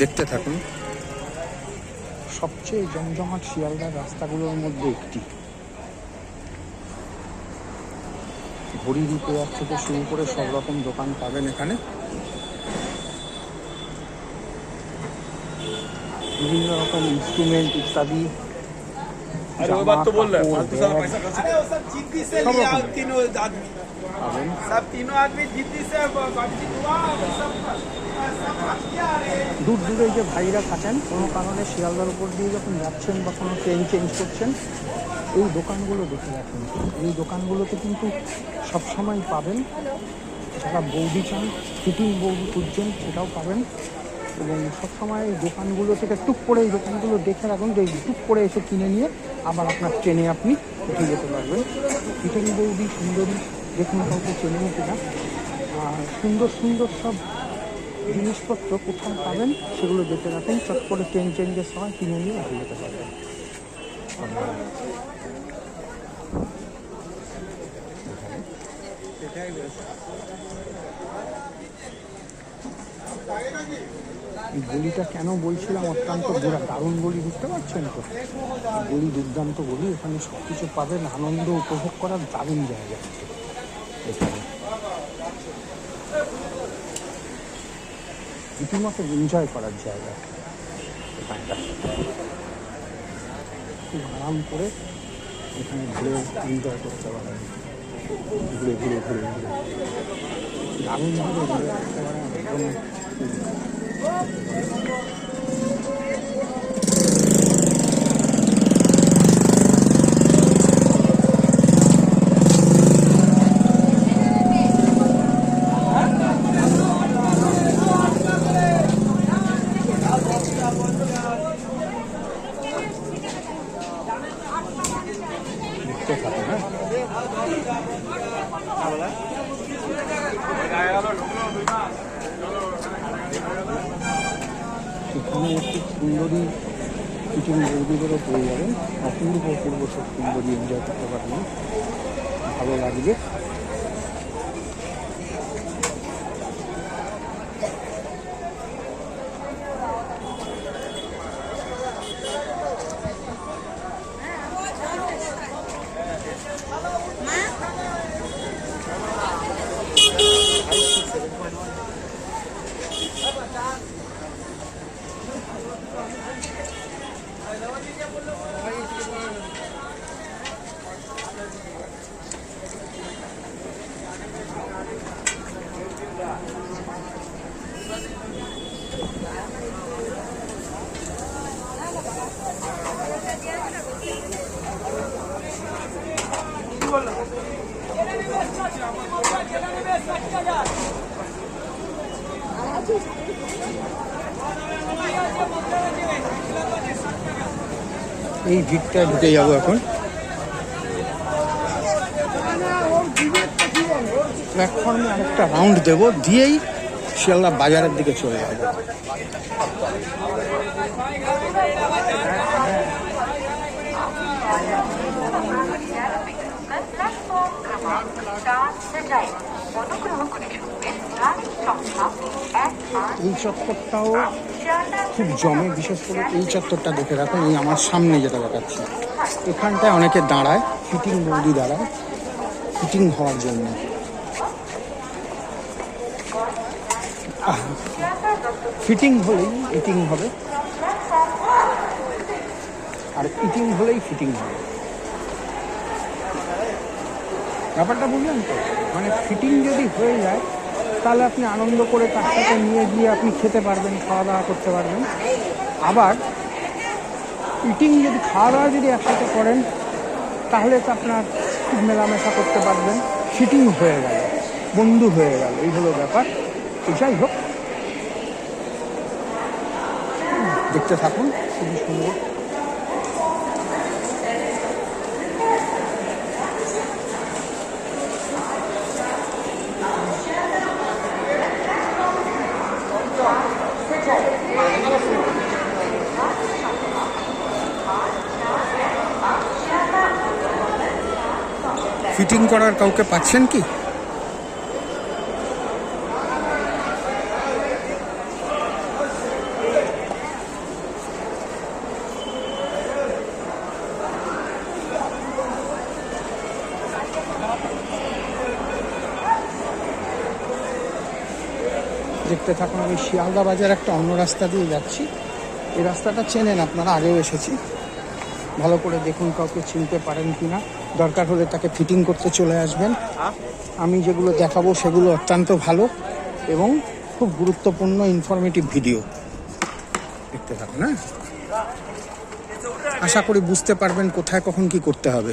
দেখতে থাকুন সবচেয়ে জমজমাট শিয়ালদার রাস্তাগুলোর মধ্যে একটি ঘড়ি রিপেয়ার থেকে শুরু করে সব রকম দোকান পাবেন এখানে বিভিন্ন রকম ইনস্ট্রুমেন্ট ইত্যাদি পাবেন দূর দূরে যে ভাইরা থাকেন কোনো কারণে শিয়ালদার উপর দিয়ে যখন যাচ্ছেন বা কোনো ট্রেন চেঞ্জ করছেন, এই দোকানগুলো দেখে রাখেন। এই দোকানগুলোতে কিন্তু সবসময় পাবেন যারা বৌদি চান, ফিটিং বৌদি খুঁজছেন, সেটাও পাবেন। এবং সবসময় এই দোকানগুলো থেকে টুক করে এই দোকানগুলো দেখে রাখুন যে টুক করে এসে কিনে নিয়ে আবার আপনার ট্রেনে আপনি উঠে যেতে পারবেন। ফিটিং বৌদি, সুন্দরী, যে কাউকে চেনে নিতে না আর সুন্দর সুন্দর সব জিনিসপত্র কোথায় পাবেন সেগুলো দেখে রাখুন। চট করে ট্রেন চেঞ্জের সময় কিনে নিয়ে উঠে যেতে পারবেন গলিটা কেন বলছিলাম? অত্যন্ত গোড়া দারুণ গলি, বুঝতে পারছেন তো? গলি, দুর্দান্ত গলি, এখানে সব কিছু পাবেন, আনন্দ উপভোগ করার দারুণ জায়গা। এখানে রীতিমতো এনজয় করার জায়গা। এখানটা খুব আরাম করে এখানে ঘুরে এনজয় করতে পারেন। ঘুরে ঘুরে ঘুরে ঘুরে। দারুণভাবে ঘুরে একদম সেখানে একটি সুন্দরী কিছু বৌদিদেরও পেয়ে যাবেন অপূর্ব অপূর্ব সব সুন্দরী এনজয় করতে পারবেন ভালো লাগবে। এই ভিড়টায় ঢুকে যাব এখন প্ল্যাটফর্মে আরেকটা রাউন্ড দেবো দিয়েই শিয়ালদা বাজারের দিকে চলে যাব অনুগ্রহ করে এই চত্বরটাও খুব জমে, বিশেষ করে এই চত্বরটা দেখে রাখুন এই আমার সামনে যেটা দেখাচ্ছি। এখানটায় অনেকে দাঁড়ায়, ফিটিং বৌদি দাঁড়ায়, ফিটিং হওয়ার জন্য। ফিটিং হলেই ইটিং হবে। আর ইটিং হলেই ফিটিং হবে। ব্যাপারটা বুঝলেন তো? মানে ফিটিং যদি হয়ে যায় তাহলে আপনি আনন্দ করে কাজটাকে নিয়ে গিয়ে আপনি খেতে পারবেন, খাওয়া দাওয়া করতে পারবেন। আবার ইটিং যদি খাওয়া দাওয়া যদি একসাথে করেন, তাহলে তো আপনার মেলামেশা করতে পারবেন। সিটিং হয়ে গেল, বন্ধু হয়ে গেল, এই হলো ব্যাপার। যাই হোক, দেখতে থাকুন, খুবই সুন্দর। ফিটিং করার কাউকে পাচ্ছেন কি? দেখতে থাকুন, আমি শিয়ালদা বাজার একটা অন্য রাস্তা দিয়ে যাচ্ছি। এই রাস্তাটা চেনেন, আপনারা আগেও এসেছি। ভালো করে দেখুন কাউকে চিনতে পারেন কি না দরকার হলে তাকে ফিটিং করতে চলে আসবেন। আমি যেগুলো দেখাবো সেগুলো অত্যন্ত ভালো এবং খুব গুরুত্বপূর্ণ ইনফরমেটিভ ভিডিও দেখতে থাকুন হ্যাঁ? আশা করি বুঝতে পারবেন কোথায় কখন কি করতে হবে।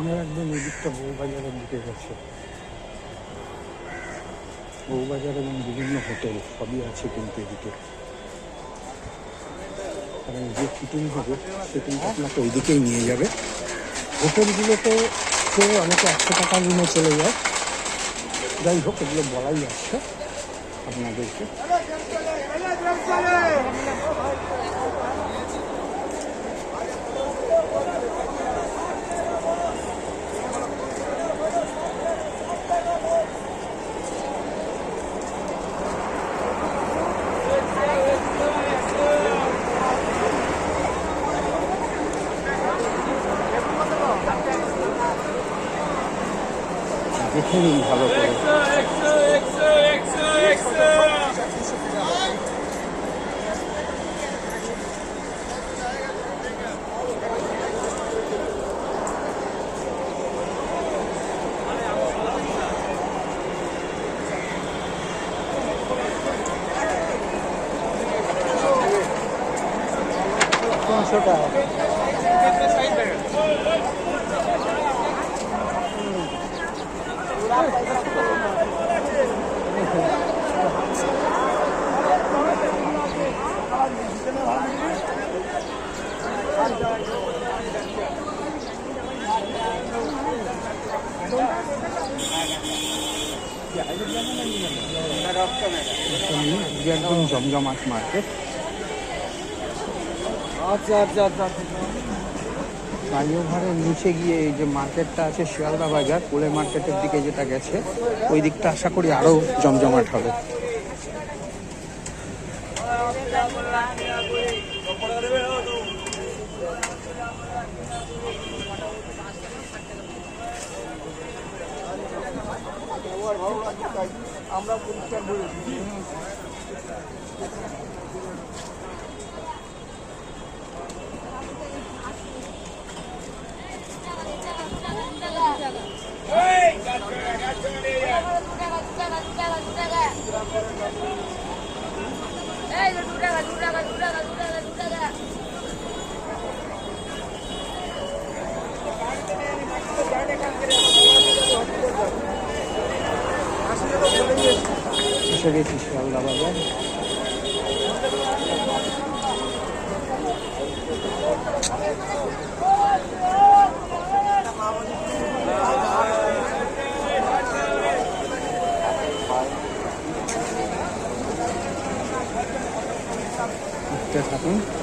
মনে রাখবেন এই দিকটা বউবাজারের দিকে গেছে। বউবাজার এবং বিভিন্ন হোটেল সবই আছে কিন্তু এদিকে। কারণ যে ফিটিং হবে সে কিন্তু আপনাকে ওইদিকেই নিয়ে যাবে। হোটেলগুলোতে খেয়ে অনেকে একশো টাকা রুমে চলে যায়। যাই হোক, এগুলো বলাই যাচ্ছে আপনাদেরকে। দেখে নিন ভালো একদম জমজমাট মার্কেট আচ্ছা আচ্ছা আচ্ছা ফ্লাইওভারের নিচে গিয়ে এই যে মার্কেটটা আছে, শিয়ালদা বাজার কোলে মার্কেটের দিকে যেটা গেছে, ওই দিকটা আশা করি আরও জমজমাট হবে। আমরা পরিষ্কার বলে এই দু টাকা দু টাকা দু টাকা দু টাকা দু টাকা এসে গেছি শিয়ালদা থাকুন।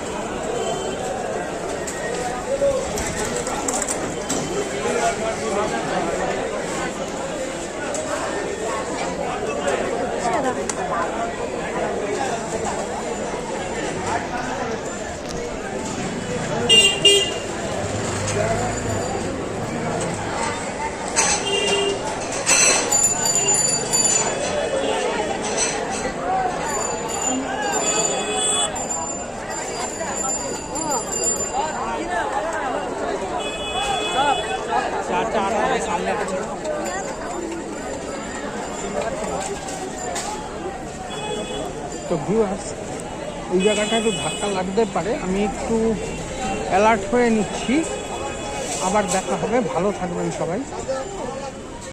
তো ভিউয়ার্স এই জায়গাটা একটু ধাক্কা লাগতে পারে। আমি একটু অ্যালার্ট হয়ে নিচ্ছি। আবার দেখা হবে। ভালো থাকবেন সবাই।